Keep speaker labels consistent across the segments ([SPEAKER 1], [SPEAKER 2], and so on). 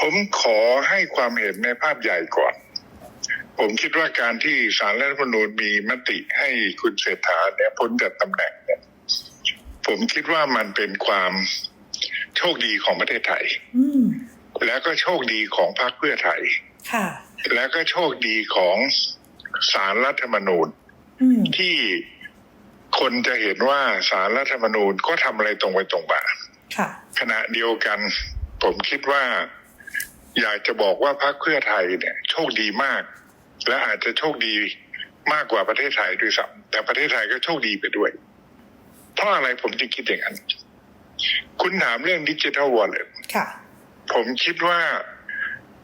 [SPEAKER 1] ผมขอให้ความเห็นในภาพใหญ่ก่อน ผมคิดว่าการที่สารรัฐธรรมนูญมีมติให้คุณเศรษฐาเนี่ยพ้นจากตำแหน่งเนี่ยผมคิดว่ามันเป็นความโชคดีของประเทศไทย
[SPEAKER 2] อืม
[SPEAKER 1] แล้วก็โชคดีของพรรคเพื่อไทย
[SPEAKER 2] ค่ะ
[SPEAKER 1] แล้วก็โชคดีของสารรัฐธรรมนูญ
[SPEAKER 2] อืม
[SPEAKER 1] ที่คนจะเห็นว่าสารรัฐธรรมนูญก็ทำอะไรตรงไปตรงมา
[SPEAKER 2] ค่ะ
[SPEAKER 1] ขณะเดียวกัน ผมคิดว่า อยากจะบอกว่าพรรคเพื่อไทยเนี่ย โชคดีมาก และอาจจะโชคดีมากกว่าประเทศไทยด้วยซ้ำแต่ประเทศไทยก็โชคดีไปด้วย เพราะอะไรผมจึงคิดอย่างนั้น คุณถามเรื่องดิจิทัลวอลเล็ต
[SPEAKER 2] ค่ะ
[SPEAKER 1] ผมคิดว่า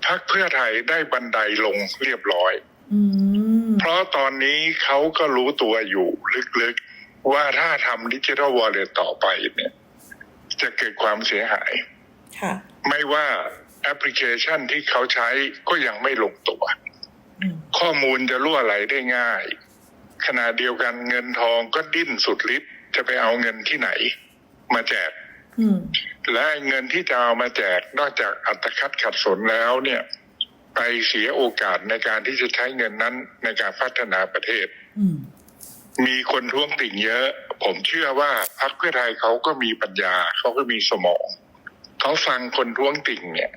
[SPEAKER 1] พรรคเพื่อไทยได้บันไดลงเรียบร้อย
[SPEAKER 2] อืม
[SPEAKER 1] เพราะตอนนี้เขาก็รู้ตัวอยู่ลึกๆ ว่าถ้าทำดิจิทัลวอลเล็ตต่อไปเนี่ย จะเกิดความเสียหาย
[SPEAKER 2] ค่ะ
[SPEAKER 1] ไม่ว่า แอปพลิเคชันที่เขาใช้ก็ยังไม่ลงตัว
[SPEAKER 2] อืม
[SPEAKER 1] ข้อมูลจะรั่วไหลได้ง่าย ขณะเดียวกันเงินทองก็ดิ้นสุดฤทธิ์จะไปเอาเงินที่ไหน มาแจก
[SPEAKER 2] อืม
[SPEAKER 1] และเงินที่จะเอามาแจกนอกจากอัตคัดขัดสนแล้วเนี่ย ไปเสียโอกาสในการที่จะใช้เงินนั้นในการพัฒนาประเทศ
[SPEAKER 2] อืม
[SPEAKER 1] มีคนท้วงติ่งเยอะ ผมเชื่อว่าพรรคเพื่อไทยเขาก็มีปัญญา เขาก็มีสมอง เขาฟังคนท้วงติ่งเนี่ย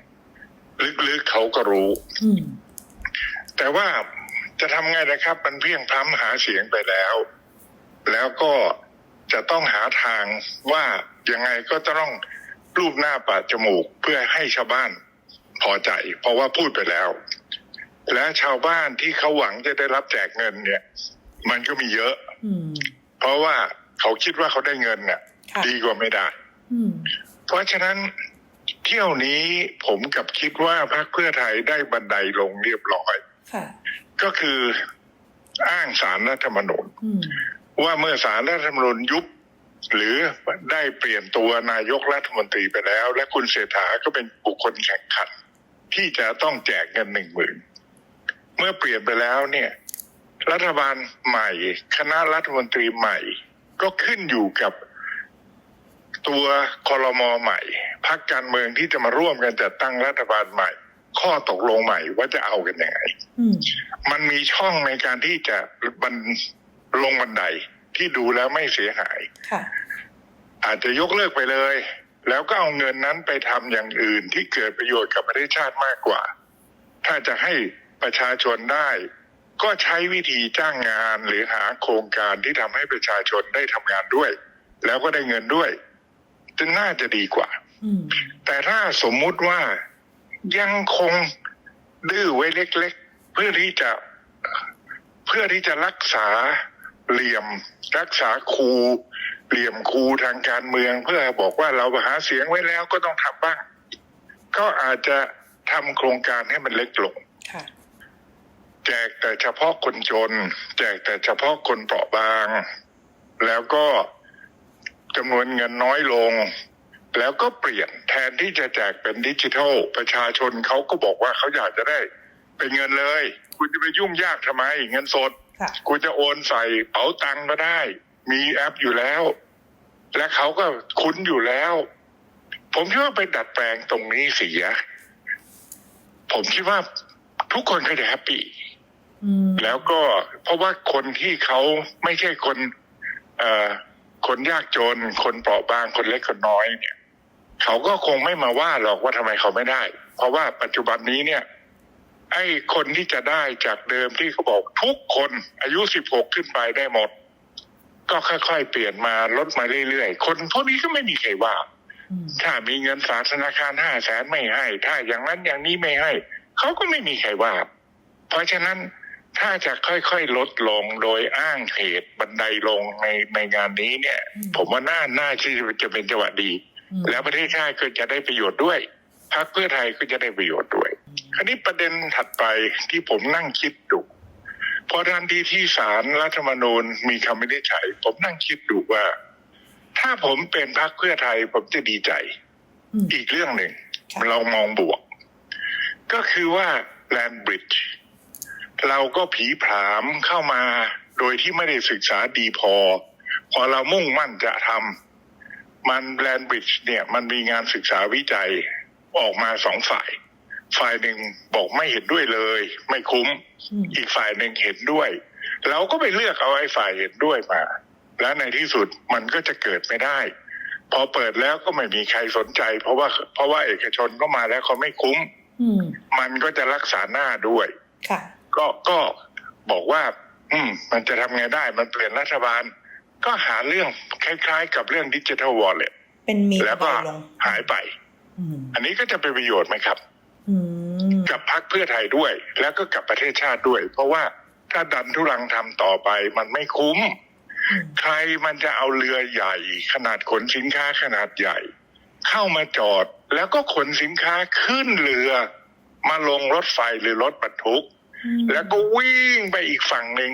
[SPEAKER 1] ลึกๆเขาก็รู้
[SPEAKER 2] อืม
[SPEAKER 1] แต่ว่าจะทำไงนะครับ มันเพียงพล้ำหาเสียงไปแล้ว แล้วก็จะต้องหาทางว่ายังไงก็จะต้องรูปหน้าปาดจมูกเพื่อให้ชาวบ้านพอใจ เพราะว่าพูดไปแล้ว และชาวบ้านที่เขาหวังจะได้รับแจกเงินเนี่ย มันก็มีเยอะ
[SPEAKER 2] อืม
[SPEAKER 1] เพราะว่าเขาคิดว่าเขาได้เงินเนี่ย
[SPEAKER 2] ค่ะ
[SPEAKER 1] ดีกว่าไม่ได้
[SPEAKER 2] อืม
[SPEAKER 1] เพราะฉะนั้นเที่ยวนี้ผมกับคิดว่าพรรคเพื่อไทยได้บันไดลงเรียบร้อย
[SPEAKER 2] ค่ะ
[SPEAKER 1] ก็คืออ้างสารรัฐธรรมนูญ
[SPEAKER 2] อืม
[SPEAKER 1] ว่าเมื่อสารรัฐธรรมนูญยุบหรือได้เปลี่ยนตัวนายกรัฐมนตรีไปแล้ว และคุณเศรษฐาก็เป็นบุคคลแข่งขัน ที่จะต้องแจกเงินหนึ่งหมื่นเมื่อเปลี่ยนไปแล้วเนี่ย รัฐบาลใหม่ คณะรัฐมนตรีใหม่ ก็ขึ้นอยู่กับ ตัวคอรมอใหม่พรรคการเมืองที่จะมาร่วมกันจัดตั้งรัฐบาลใหม่ ข้อตกลงใหม่ว่าจะเอากันยังไง
[SPEAKER 2] อืม
[SPEAKER 1] มันมีช่องในการที่จะบันลงบันไดที่ดูแล้วไม่เสียหาย
[SPEAKER 2] ค่ะ
[SPEAKER 1] อาจจะยกเลิกไปเลย แล้วก็เอาเงินนั้นไปทำอย่างอื่นที่เกิดประโยชน์กับประเทศชาติมากกว่า ถ้าจะให้ประชาชนได้ ก็ใช้วิธีจ้างงานหรือหาโครงการที่ทำให้ประชาชนได้ทำงานด้วย แล้วก็ได้เงินด้วยจะ น่าจะดีกว่า
[SPEAKER 2] อืม
[SPEAKER 1] แต่ถ้าสมมุติว่ายังคงดื้อไว้เล็ก ๆ เพื่อที่จะเพื่อที่จะรักษาเหลี่ยม รักษาครูเหลี่ยมครูทางการเมือง เพื่อบอกว่าเราหาเสียงไว้แล้วก็ต้องทำบ้าง ก็อาจจะทำโครงการให้มันเล็กลง
[SPEAKER 2] ค่ะ
[SPEAKER 1] แจกแต่เฉพาะคนจน แจกแต่เฉพาะคนเปราะบาง แล้วก็ จำนวนเงินน้อยลง แล้วก็เปลี่ยนแทนที่จะแจกเป็นดิจิทัล ประชาชนเขาก็บอกว่าเขาอยากจะได้ เป็นเงินเลย คุณจะไปยุ่งยากทำไม เงินสด
[SPEAKER 2] ค่ะ
[SPEAKER 1] คุณจะโอนใส่เป๋าตังค์ก็ได้ มีแอปอยู่แล้ว และเขาก็คุ้นอยู่แล้ว ผมคิดว่าไปดัดแปลงตรงนี้เสีย ผมคิดว่าทุกคนก็จะแฮปปี้
[SPEAKER 2] อืม
[SPEAKER 1] แล้วก็เพราะว่าคนที่เขาไม่ใช่คน เอ่อ คนยากจน คนเปราะบางคนเล็กคนน้อยเนี่ย เขาก็คงไม่มาว่าหรอกว่าทำไมเขาไม่ได้ เพราะว่าปัจจุบันนี้เนี่ย ไอ้คนที่จะได้จากเดิมที่เขาบอกทุกคนอายุสิบหกขึ้นไปได้หมด ก็ค่อยๆเปลี่ยนมาลดมาเรื่อยๆ คนพวกนี้ก็ไม่มีใครว่า
[SPEAKER 2] อืม
[SPEAKER 1] ถ้ามีเงินฝากธนาคารห้าแสนไม่ให้ ถ้าอย่างนั้นอย่างนี้ไม่ให้ เขาก็ไม่มีใครว่า เพราะฉะนั้น ถ้าจะค่อยๆลดลงโดยอ้างเหตุบันไดลงในในงานนี้เนี่ย ผมว่าน่าน่าที่จะเป็นจังหวะดี
[SPEAKER 2] อืม
[SPEAKER 1] แล้วประเทศชาติก็จะได้ประโยชน์ด้วยพรรคเพื่อไทยก็จะได้ประโยชน์ด้วย คราวนี้ประเด็นถัดไปที่ผมนั่งคิดดูพอทันทีที่ศาลรัฐธรรมนูญมีคำวินิจฉัย ผมนั่งคิดดูว่า ถ้าผมเป็นพรรคเพื่อไทยผมจะดีใจ
[SPEAKER 2] อืม
[SPEAKER 1] อีกเรื่องหนึ่ง
[SPEAKER 2] ค่ะ
[SPEAKER 1] เรามองบวก ก็คือว่าแลนบริดจ์ เราก็ผีผลามเข้ามาโดยที่ไม่ได้ศึกษาดีพอ พอเรามุ่งมั่นจะทำมันแลนบริดจ์เนี่ยมันมีงานศึกษาวิจัยออกมาสองฝ่าย ฝ่ายหนึ่งบอกไม่เห็นด้วยเลย ไม่คุ้ม
[SPEAKER 2] อืม
[SPEAKER 1] อีกฝ่ายหนึ่งเห็นด้วย เราก็ไปเลือกเอาไอ้ฝ่ายเห็นด้วยมา และในที่สุดมันก็จะเกิดไม่ได้ พอเปิดแล้วก็ไม่มีใครสนใจ เพราะว่า เพราะว่าเอกชนก็มาแล้วเขาไม่คุ้ม
[SPEAKER 2] อืม
[SPEAKER 1] มันก็จะรักษาหน้าด้วย
[SPEAKER 2] ค่ะ
[SPEAKER 1] ก็ก็บอกว่า อืม มันจะทำไงได้ มันเปลี่ยนรัฐบาล ก็หาเรื่องคล้ายๆ กับเรื่องดิจิทัลวอลเล็ต
[SPEAKER 2] เป็นมี
[SPEAKER 1] แล้วก็
[SPEAKER 2] เบาลง
[SPEAKER 1] หายไป
[SPEAKER 2] อืม
[SPEAKER 1] อันนี้ก็จะเป็นประโยชน์ไหมครับ
[SPEAKER 2] อืม
[SPEAKER 1] กับพรรคเพื่อไทยด้วย แล้วก็กับประเทศชาติด้วย เพราะว่าถ้าดันทุรังทำต่อไป มันไม่คุ้ม
[SPEAKER 2] อืม
[SPEAKER 1] ใครมันจะเอาเรือใหญ่ ขนาดขนสินค้าขนาดใหญ่ เข้ามาจอดแล้วก็ขนสินค้าขึ้นเรือ มาลงรถไฟหรือรถบรรทุก
[SPEAKER 2] อืม
[SPEAKER 1] แล้วก็วิ่งไปอีกฝั่งหนึ่ง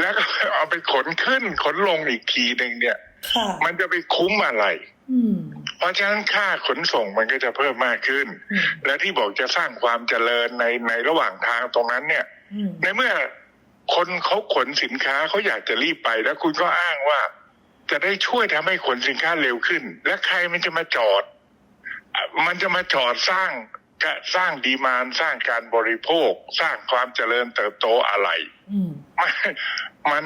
[SPEAKER 1] แล้วก็เอาไปขนขึ้นขนลงอีกทีหนึ่งเนี่ย
[SPEAKER 2] ค่ะ
[SPEAKER 1] มันจะไปคุ้มอะไร
[SPEAKER 2] อืม
[SPEAKER 1] เพราะฉะนั้นค่าขนส่งมันก็จะเพิ่มมากขึ้น
[SPEAKER 2] อืม
[SPEAKER 1] และที่บอกจะสร้างความเจริญในในระหว่างทางตรงนั้นเนี่ย
[SPEAKER 2] อืม
[SPEAKER 1] ในเมื่อคนเขาขนสินค้าเขาอยากจะรีบไปแล้วคุณก็อ้างว่า จะได้ช่วยทำให้ขนสินค้าเร็วขึ้น และใครมันจะมาจอดอะมันจะมาจอดสร้าง กะสร้างดีมานสร้างการบริโภค สร้างความเจริญเติบโตอะไร
[SPEAKER 2] อืม
[SPEAKER 1] มันมัน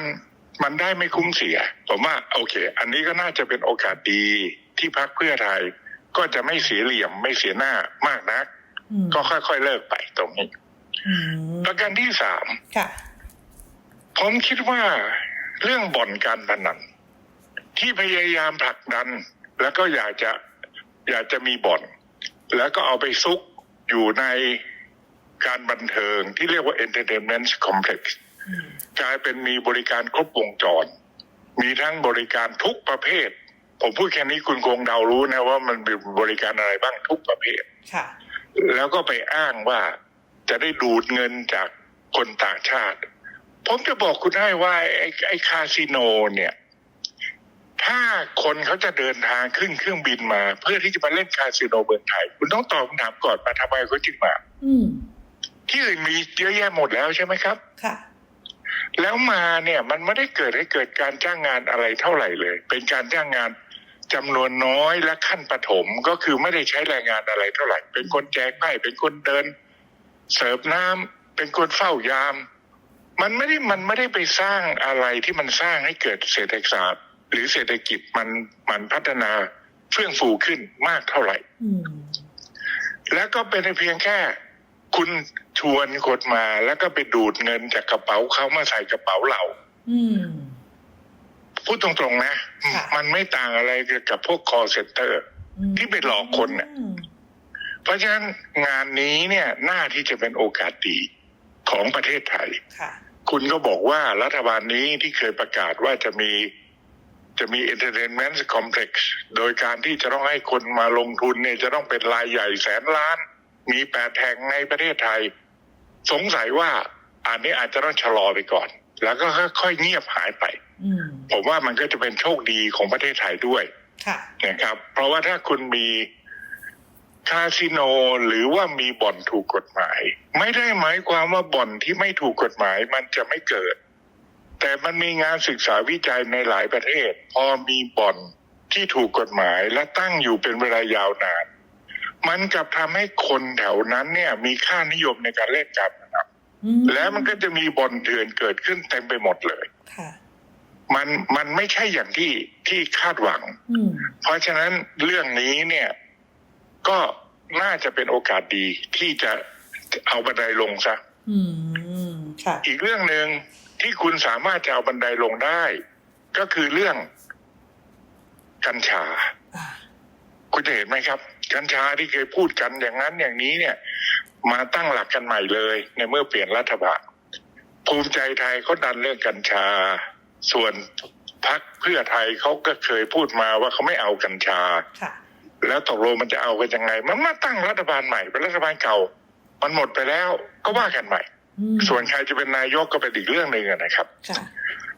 [SPEAKER 1] มันได้ไม่คุ้มเสีย ผมว่า โอเค อันนี้ก็น่าจะเป็นโอกาสดีที่พักเพื่อไทย ก็จะไม่เสียเหลี่ยมไม่เสียหน้ามากนัก
[SPEAKER 2] อืม
[SPEAKER 1] ก็ค่อยๆเลิกไปตรงนี้
[SPEAKER 2] อืม
[SPEAKER 1] ประการที่สาม
[SPEAKER 2] ค่ะ
[SPEAKER 1] ผมคิดว่าเรื่องบ่อนการพนันที่พยายามผลักดัน แล้วก็อยากจะอยากจะมีบ่อน แล้วก็เอาไปซุก อยู่ในการบันเทิงที่เรียกว่า entertainment complex
[SPEAKER 2] อืม
[SPEAKER 1] กลายเป็นมีบริการครบวงจร มีทั้งบริการทุกประเภท ผมพูดแค่นี้คุณคงเดารู้นะว่ามันมีบริการอะไรบ้างทุกประเภท
[SPEAKER 2] ค่ะ
[SPEAKER 1] แล้วก็ไปอ้างว่าจะได้ดูดเงินจากคนต่างชาติ ผมจะบอกคุณให้ว่าไอ้ไอ้คาสิโนเนี่ย ถ้าคนเขาจะเดินทางขึ้นเครื่องบินมา เพื่อที่จะมาเล่นคาสิโนเมืองไทย คุณต้องตอบคำถามก่อนมาทำไมเขาจึงมา
[SPEAKER 2] อืม
[SPEAKER 1] ที่อื่นมีเยอะแยะหมดแล้วใช่ไหมครับ
[SPEAKER 2] ค่ะ
[SPEAKER 1] แล้วมาเนี่ยมันไม่ได้เกิดให้เกิดการจ้างงานอะไรเท่าไหร่เลย เป็นการจ้างงานจำนวนน้อยและขั้นปฐมก็คือไม่ได้ใช้แรงงานอะไรเท่าไหร่ เป็นคนแจกไพ่เป็นคนเดิน เสิร์ฟน้ำเป็นคนเฝ้ายาม มันไม่ได้มันไม่ได้ไปสร้างอะไรที่มันสร้างให้เกิดเศรษฐศาสตร์ หรือเศรษฐกิจมันมันพัฒนาเฟื่องฟูขึ้นมากเท่าไหร่
[SPEAKER 2] อืม
[SPEAKER 1] แล้วก็เป็นเพียงแค่ คุณชวนคนมาแล้วก็ไปดูดเงินจากกระเป๋าเขามาใส่กระเป๋าเรา
[SPEAKER 2] อืม
[SPEAKER 1] พูดตรงๆนะ
[SPEAKER 2] ค่ะ
[SPEAKER 1] มันไม่ต่างอะไรกับพวก call center
[SPEAKER 2] อืม
[SPEAKER 1] ที่ไปหลอกคนน่ะ
[SPEAKER 2] อืม
[SPEAKER 1] เพราะฉะนั้นงานนี้เนี่ยน่าที่จะเป็นโอกาสดีของประเทศไทย
[SPEAKER 2] ค่ะ
[SPEAKER 1] คุณก็บอกว่ารัฐบาลนี้ที่เคยประกาศว่าจะมี จะมี entertainment complex โดยการที่จะต้องให้คนมาลงทุนเนี่ยจะต้องเป็นรายใหญ่แสนล้าน มีแปดแห่งในประเทศไทย สงสัยว่าอันนี้อาจจะต้องชะลอไปก่อน แล้วก็ค่อยๆเงียบหายไป
[SPEAKER 2] อืม
[SPEAKER 1] ผมว่ามันก็จะเป็นโชคดีของประเทศไทยด้วย
[SPEAKER 2] ค่ะ
[SPEAKER 1] นะครับ เพราะว่าถ้าคุณมีคาสิโนหรือว่ามีบ่อนถูกกฎหมาย ไม่ได้หมายความว่าบ่อนที่ไม่ถูกกฎหมายมันจะไม่เกิด แต่มันมีงานศึกษาวิจัยในหลายประเทศ พอมีบ่อนที่ถูกกฎหมายและตั้งอยู่เป็นเวลายาวนาน มันกลับทำให้คนแถวนั้นเนี่ย มีค่านิยมในการเล่นการพนัน
[SPEAKER 2] อืม
[SPEAKER 1] แล้วมันก็จะมีบ่อนเถื่อนเกิดขึ้นเต็มไปหมดเลย
[SPEAKER 2] ค่ะ
[SPEAKER 1] มันมันไม่ใช่อย่างที่ที่คาดหวัง
[SPEAKER 2] อืม
[SPEAKER 1] เพราะฉะนั้นเรื่องนี้เนี่ย ก็น่าจะเป็นโอกาสดีที่จะเอาบันไดลงซะ
[SPEAKER 2] อืมค่ะ
[SPEAKER 1] อีกเรื่องหนึ่ง ที่คุณสามารถจะเอาบันไดลงได้ ก็คือเรื่อง กัญชา
[SPEAKER 2] อ่า
[SPEAKER 1] คุณจะเห็นไหมครับ กัญชาที่เคยพูดกันอย่างนั้นอย่างนี้เนี่ย มาตั้งหลักกันใหม่เลย ในเมื่อเปลี่ยนรัฐบาลภูมิใจไทยเขาดันเรื่องกัญชา ส่วนพรรคเพื่อไทยเขาก็เคยพูดมาว่าเขาไม่เอากัญชา
[SPEAKER 2] ค่ะ
[SPEAKER 1] แล้วตกลงมันจะเอากันยังไง มันมาตั้งรัฐบาลใหม่เป็นรัฐบาลเก่า มันหมดไปแล้วก็ว่ากันใหม่
[SPEAKER 2] อืม
[SPEAKER 1] ส่วนใครจะเป็นนายกก็เป็นอีกเรื่องหนึ่งอะนะครับ
[SPEAKER 2] ค่ะ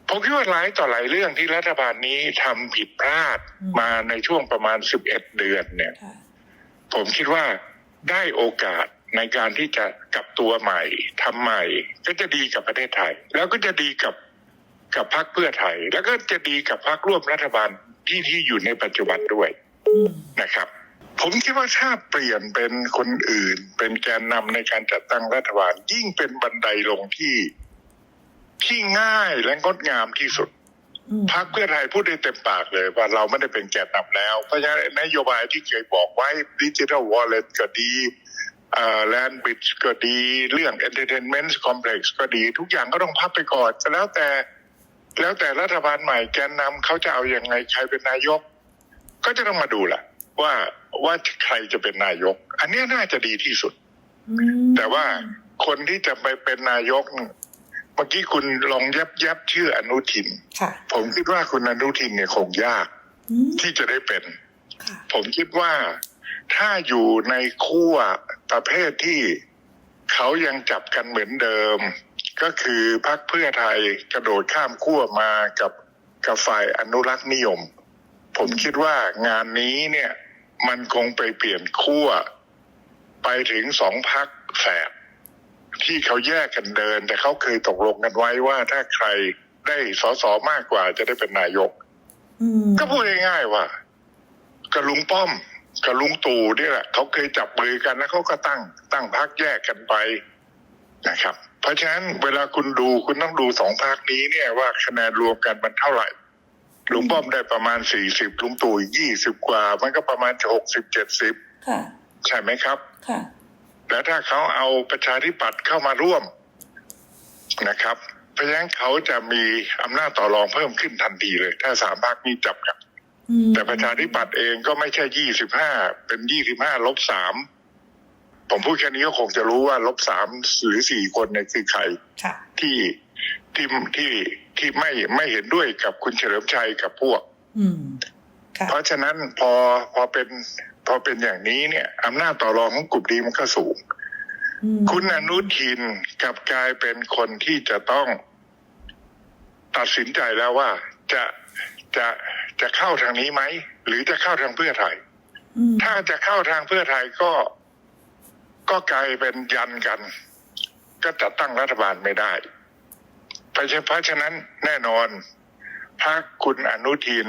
[SPEAKER 1] ผมคิดว่าหลายต่อหลายเรื่องที่รัฐบาลนี้ทำผิดพลาด
[SPEAKER 2] อืม
[SPEAKER 1] มาในช่วงประมาณ11เดือนเนี่ย
[SPEAKER 2] ค่ะ
[SPEAKER 1] ผมคิดว่าได้โอกาสในการที่จะกลับตัวใหม่ทำใหม่ ก็จะดีกับประเทศไทย แล้วก็จะดีกับกับพรรคเพื่อไทย แล้วก็จะดีกับพรรคร่วมรัฐบาลที่ที่อยู่ในปัจจุบันด้วย
[SPEAKER 2] อืม
[SPEAKER 1] นะครับ ผมคิดว่าถ้าเปลี่ยนเป็นคนอื่น เป็นแกนนำในการจัดตั้งรัฐบาล ยิ่งเป็นบันไดลงที่ที่ง่ายและงดงามที่สุด
[SPEAKER 2] อืม
[SPEAKER 1] พรรคเพื่อไทยพูดได้เต็มปากเลยว่าเราไม่ได้เป็นแกนนำแล้ว เพราะฉะนั้นนโยบายที่เคยบอกไว้ดิจิทัลวอลเล็ตก็ดีแลนด์บิชก็ดี เรื่อง Entertainment Complex ก็ดี ทุกอย่างก็ต้องพับไปก่อนแล้วแต่แล้วแต่รัฐบาลใหม่แกนนำเขาจะเอาอยัางไงใครเป็นนายก ก็จะต้องมาดูแหละ ว่าว่าใครจะเป็นนายก อันเนี้ยน่าจะดีที่สุด
[SPEAKER 2] อืม
[SPEAKER 1] แต่ว่าคนที่จะไปเป็นนายก เมื่อกี้คุณลองยับยับชื่ออนุทิน
[SPEAKER 2] ค่ะ
[SPEAKER 1] ผมคิดว่าคุณอนุทินเนี่ยคงยาก
[SPEAKER 2] อืม
[SPEAKER 1] ที่จะได้เป็น
[SPEAKER 2] ค่ะ
[SPEAKER 1] ผมคิดว่าถ้าอยู่ในขั้วประเภทที่เขายังจับกันเหมือนเดิม ก็คือพรรคเพื่อไทยกระโดดข้ามขั้วมากับกับฝ่ายอนุรักษ์นิยม ผมคิดว่างานนี้เนี่ย มันคงไปเปลี่ยนขั้วไปถึงสองพักแฝดที่เขาแยกกันเดิน แต่เขาเคยตกลงกันไว้ว่าถ้าใครได้สอสอมากกว่าจะได้เป็นนายก
[SPEAKER 2] อืม
[SPEAKER 1] ก็พูดง่ายๆว่ากับลุงป้อมกับลุงตู่เนี่ยแหละเขาเคยจับมือกันแล้วเขาก็ตั้ง ตั้งพักแยกกันไปนะครับ เพราะฉะนั้นเวลาคุณดูคุณต้องดูสองพักนี้เนี่ยว่าคะแนนรวมกันมันเท่าไหร่ ลุงป้อมได้ประมาณสี่สิบลุงตู่ยี่สิบกว่า มันก็ประมาณหกสิบเจ็ดสิบ
[SPEAKER 2] ค่ะ
[SPEAKER 1] ใช่ไหมครับ
[SPEAKER 2] ค่ะ
[SPEAKER 1] แล้วถ้าเขาเอาประชาธิปัตย์เข้ามาร่วมนะครับ เพราะฉะนั้นเขาจะมีอำนาจต่อรองเพิ่มขึ้นทันทีเลย ถ้าสามพักนี้จับกัน
[SPEAKER 2] อืม
[SPEAKER 1] แต่ประชาธิปัตย์เองก็ไม่ใช่ยี่สิบห้าเป็นยี่สิบห้าลบสามผมพูดแค่นี้ก็คงจะรู้ว่าลบสามหรือสี่คนเนี่ยคือใคร
[SPEAKER 2] ค่ะ
[SPEAKER 1] ที่ ที่ที่ที่ไม่ไม่เห็นด้วยกับคุณเฉลิมชัยกับพวก
[SPEAKER 2] อืมค่ะ
[SPEAKER 1] เพราะฉะนั้นพอพอเป็นพอเป็นอย่างนี้เนี่ยอำนาจต่อรองของกลุ่มนี้มันก็สูง
[SPEAKER 2] อืม
[SPEAKER 1] คุณอนุทินกลับกลายเป็นคนที่จะต้อง ตัดสินใจแล้วว่า จะจะจะเข้าทางนี้ไหม หรือจะเข้าทางเพื่อไทย
[SPEAKER 2] อืม
[SPEAKER 1] ถ้าจะเข้าทางเพื่อไทยก็ ก็กลายเป็นยันกัน ก็จัดตั้งรัฐบาลไม่ได้ เพราะฉะเพราะฉะนั้นแน่นอนพรรคคุณอนุทิน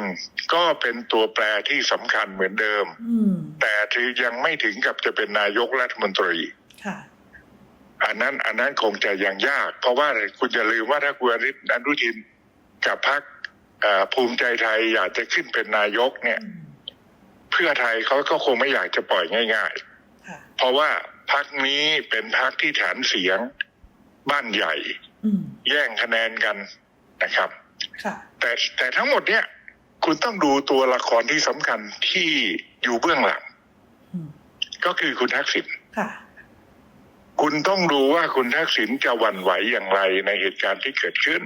[SPEAKER 1] ก็เป็นตัวแปรที่สำคัญเหมือนเดิม
[SPEAKER 2] อืม
[SPEAKER 1] แต่ที่ยังไม่ถึงกับจะเป็นนายกรัฐมนตรี
[SPEAKER 2] ค่ะ
[SPEAKER 1] อันนั้นอันนั้นคงจะยังยาก เพราะว่าคุณอย่าลืมว่าถ้าคุณอนุทินกับพรรคเอ่อภูมิใจไทยอยากจะขึ้นเป็นนายกเนี่ย
[SPEAKER 2] อืม
[SPEAKER 1] เพื่อไทยเขาก็คงไม่อยากจะปล่อยง่าย
[SPEAKER 2] ค่ะ
[SPEAKER 1] ๆเพราะว่าพรรคนี้เป็นพรรคที่ฐานเสียงบ้านใหญ่
[SPEAKER 2] อืม
[SPEAKER 1] แย่งคะแนนกันนะครับ
[SPEAKER 2] ค่ะ
[SPEAKER 1] แต่แต่ทั้งหมดเนี่ย คุณต้องดูตัวละครที่สำคัญที่อยู่เบื้องหลัง
[SPEAKER 2] อืม
[SPEAKER 1] ก็คือคุณทักษิณ
[SPEAKER 2] ค่ะ
[SPEAKER 1] คุณต้องดูว่าคุณทักษิณจะหวั่นไหวอย่างไรในเหตุการณ์ที่เกิดขึ้น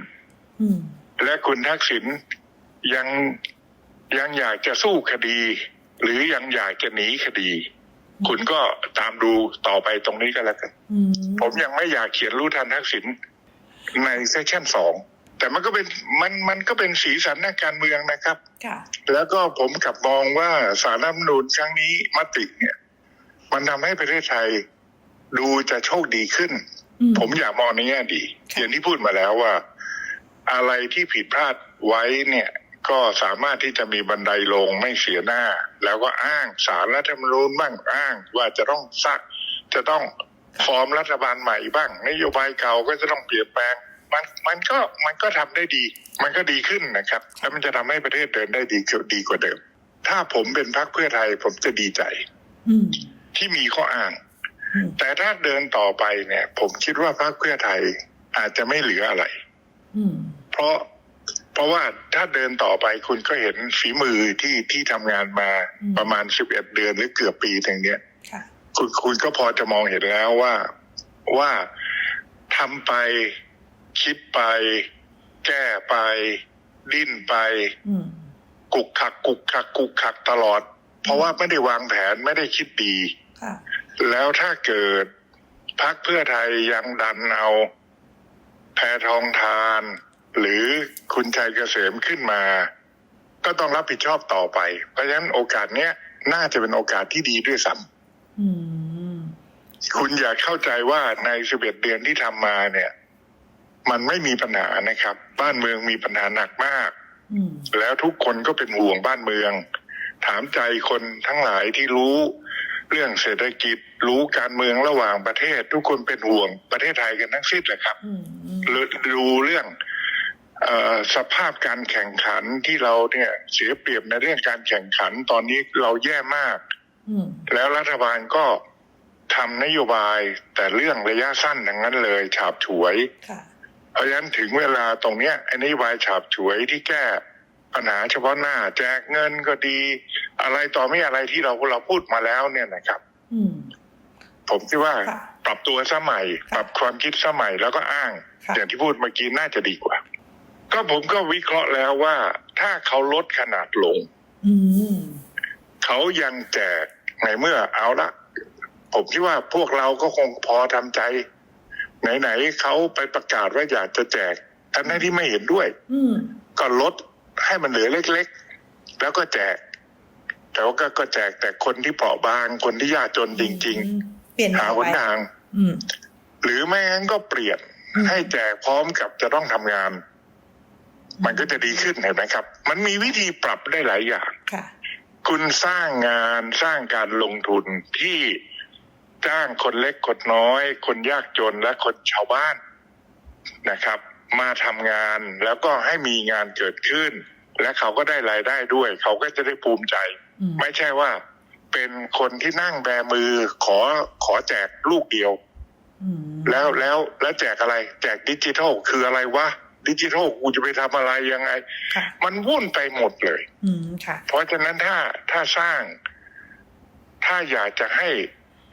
[SPEAKER 2] อืม
[SPEAKER 1] และคุณทักษิณยังยังอยากจะสู้คดี หรือยังอยากจะหนีคดี คุณก็ตามดูต่อไปตรงนี้ก็แล้วกัน
[SPEAKER 2] อืม
[SPEAKER 1] ผมยังไม่อยากเขียนรู้ทันทักษิณ ในเซสชั่นสองแต่มันก็เป็นมันมันก็เป็นสีสันทางการเมืองนะครับ
[SPEAKER 2] ค่ะ
[SPEAKER 1] แล้วก็ผมกลับมองว่าสารรัฐธรรมนูญครั้งนี้มติเนี่ย มันทำให้ประเทศไทยดูจะโชคดีขึ้น
[SPEAKER 2] อืม
[SPEAKER 1] ผมอยากมองในแง่ดี
[SPEAKER 2] ค่ะ
[SPEAKER 1] อย่างที่พูดมาแล้วว่า อะไรที่ผิดพลาดไว้เนี่ย ก็สามารถที่จะมีบันไดลงไม่เสียหน้า แล้วก็อ้างสารรัฐธรรมนูญบ้างอ้างว่าจะต้องสร้างจะต้องฟอร์มรัฐบาลใหม่บ้าง นโยบายเก่าก็จะต้องเปลี่ยนแปลง มันมันก็มันก็ทำได้ดี มันก็ดีขึ้นนะครับ แล้วมันจะทำให้ประเทศเดินได้ดีขึ้นดีกว่าเดิม ถ้าผมเป็นพรรคเพื่อไทยผมจะดีใจ
[SPEAKER 2] อืม
[SPEAKER 1] ที่มีข้ออ้าง
[SPEAKER 2] อืม
[SPEAKER 1] แต่ถ้าเดินต่อไปเนี่ย ผมคิดว่าพรรคเพื่อไทยอาจจะไม่เหลืออะไร
[SPEAKER 2] อืม
[SPEAKER 1] เพราะเพราะว่าถ้าเดินต่อไปคุณก็เห็นฝีมือที่ที่ทำงานมาประมาณสิบเอ็ดเดือนหรือเกือบปีถึงเนี้ย
[SPEAKER 2] ค่ะ
[SPEAKER 1] คุณคุณก็พอจะมองเห็นแล้วว่าว่าทำไป คิดไป แก้ไป ดิ้นไป
[SPEAKER 2] อืม
[SPEAKER 1] กุกขักกุกขักกุกขักตลอด เพราะว่าไม่ได้วางแผนไม่ได้คิดดี
[SPEAKER 2] ค่ะ
[SPEAKER 1] แล้วถ้าเกิดพักเพื่อไทยยังดันเอา แพทองทาน หรือคุณชัยเกษมขึ้นมา ก็ต้องรับผิดชอบต่อไป เพราะฉะนั้นโอกาสเนี้ยน่าจะเป็นโอกาสที่ดีด้วยซ้
[SPEAKER 2] อืมำ
[SPEAKER 1] คุณอย่าเข้าใจว่าในสิบเอ็ดเดือนที่ทำมาเนี่ย มันไม่มีปัญหานะครับ บ้านเมืองมีปัญหาหนักมาก
[SPEAKER 2] อืม
[SPEAKER 1] แล้วทุกคนก็เป็นห่วงบ้านเมือง ถามใจคนทั้งหลายที่รู้เรื่องเศรษฐกิจรู้การเมืองระหว่างประเทศ ทุกคนเป็นห่วงประเทศไทยกันทั้งสิ้นแหละครับ
[SPEAKER 2] อืมอืม
[SPEAKER 1] หรือดูเรื่องเออสภาพการแข่งขันที่เราเนี่ยเสียเปรียบในเรื่องการแข่งขันตอนนี้เราแย่มาก
[SPEAKER 2] อืม
[SPEAKER 1] แล้วรัฐบาลก็ทำนโยบายแต่เรื่องระยะสั้นทั้งนั้นเลยฉาบฉวย
[SPEAKER 2] ค่ะ
[SPEAKER 1] เพราะฉะนั้นถึงเวลาตรงเนี้ยไอ้นโยบายฉาบฉวยที่แก้ปัญหาเฉพาะหน้า แจกเงินก็ดี อะไรต่อไม่อะไรที่เราเราพูดมาแล้วเนี่ยนะครับ
[SPEAKER 2] อืม
[SPEAKER 1] ผมคิดว่า
[SPEAKER 2] ค่ะ
[SPEAKER 1] ปรับตัวสมัย
[SPEAKER 2] ค่ะ
[SPEAKER 1] ปรับความคิดสมัยแล้วก็อ้าง
[SPEAKER 2] ค่ะ
[SPEAKER 1] อย่างที่พูดเมื่อกี้น่าจะดีกว่า ก็ผมก็วิเคราะห์แล้วว่า ถ้าเขาลดขนาดลง
[SPEAKER 2] อืม
[SPEAKER 1] เขายังแจกในเมื่อเอาละผมคิดว่าพวกเราก็คงพอทำใจ ไหนๆเขาไปประกาศว่าอยากจะแจกทั้งที่ไม่เห็นด้วย
[SPEAKER 2] อืม
[SPEAKER 1] ก็ลดให้มันเหลือเล็กๆ แล้วก็แจก แต่ว่าก็ก็แจกแต่คนที่เปราะบางคนที่ยากจนจริง
[SPEAKER 2] เปลี่ยน
[SPEAKER 1] ๆหาหนทาง
[SPEAKER 2] อืม
[SPEAKER 1] หรือไม่งั้นก็เปลี่ยน
[SPEAKER 2] อืม
[SPEAKER 1] ให้แจกพร้อมกับจะต้องทำงาน มันก็จะดีขึ้นเห็นไหมครับ มันมีวิธีปรับได้หลายอย่าง
[SPEAKER 2] ค่ะ
[SPEAKER 1] คุณสร้างงานสร้างการลงทุนที่ จ้างคนเล็กคนน้อย คนยากจนและคนชาวบ้านนะครับ มาทำงานแล้วก็ให้มีงานเกิดขึ้น และเขาก็ได้รายได้ด้วย เขาก็จะได้ภูมิใจ
[SPEAKER 2] อืม
[SPEAKER 1] ไม่ใช่ว่า เป็นคนที่นั่งแบมือขอขอแจกลูกเดียว
[SPEAKER 2] อืม
[SPEAKER 1] แล้วแล้วแล้วแจกอะไร แจกดิจิทัลคืออะไรวะดิจิทัลกูจะไปทำอะไรยังไง
[SPEAKER 2] ค่ะ
[SPEAKER 1] มันวุ่นไปหมดเลย
[SPEAKER 2] อืมค่ะ
[SPEAKER 1] เพราะฉะนั้นถ้าถ้าสร้าง ถ้าอยากจะให้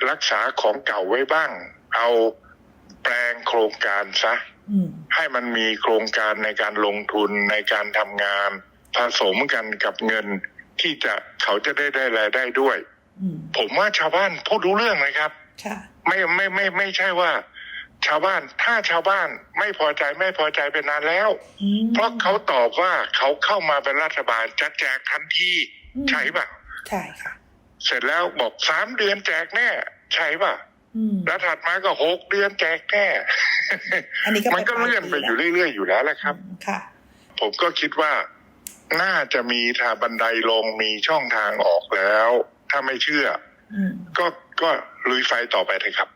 [SPEAKER 1] รักษาของเก่าไว้บ้าง เอาแปลงโครงการซะ
[SPEAKER 2] อืม
[SPEAKER 1] ให้มันมีโครงการในการลงทุนในการทำงาน ผสมกันกับเงินที่จะเขาจะได้ได้รายได้ด้วย
[SPEAKER 2] อืม
[SPEAKER 1] ผมว่าชาวบ้านพูดรู้เรื่องนะครับ
[SPEAKER 2] ค่ะ
[SPEAKER 1] ไม่ไม่ไม่ไม่ใช่ว่า ชาวบ้านถ้าชาวบ้านไม่พอใจไม่พอใจเป็นนานแล้ว
[SPEAKER 2] อืม
[SPEAKER 1] เพราะเขาตอบว่าเขาเข้ามาเป็นรัฐบาลจะแจกทันที
[SPEAKER 2] อืม
[SPEAKER 1] ใช่ป่ะ
[SPEAKER 2] ใช่ค่ะ
[SPEAKER 1] เสร็จแล้วบอกสามเดือนแจกแน่ ใช่ป่ะ
[SPEAKER 2] อืม
[SPEAKER 1] แล้วถัดมาก็หกเดือนแจกแน่
[SPEAKER 2] อันนี้ก็
[SPEAKER 1] มันก็เลื่อนไปอยู่เรื่อยๆอยู่แล้วแหละครับ
[SPEAKER 2] อืมค่ะ
[SPEAKER 1] ผมก็คิดว่าน่าจะมีทางบันไดลงมีช่องทางออกแล้ว ถ้าไม่เชื่อ
[SPEAKER 2] อืม
[SPEAKER 1] ก็ก็ลุยไฟต่อไปเถอะครับ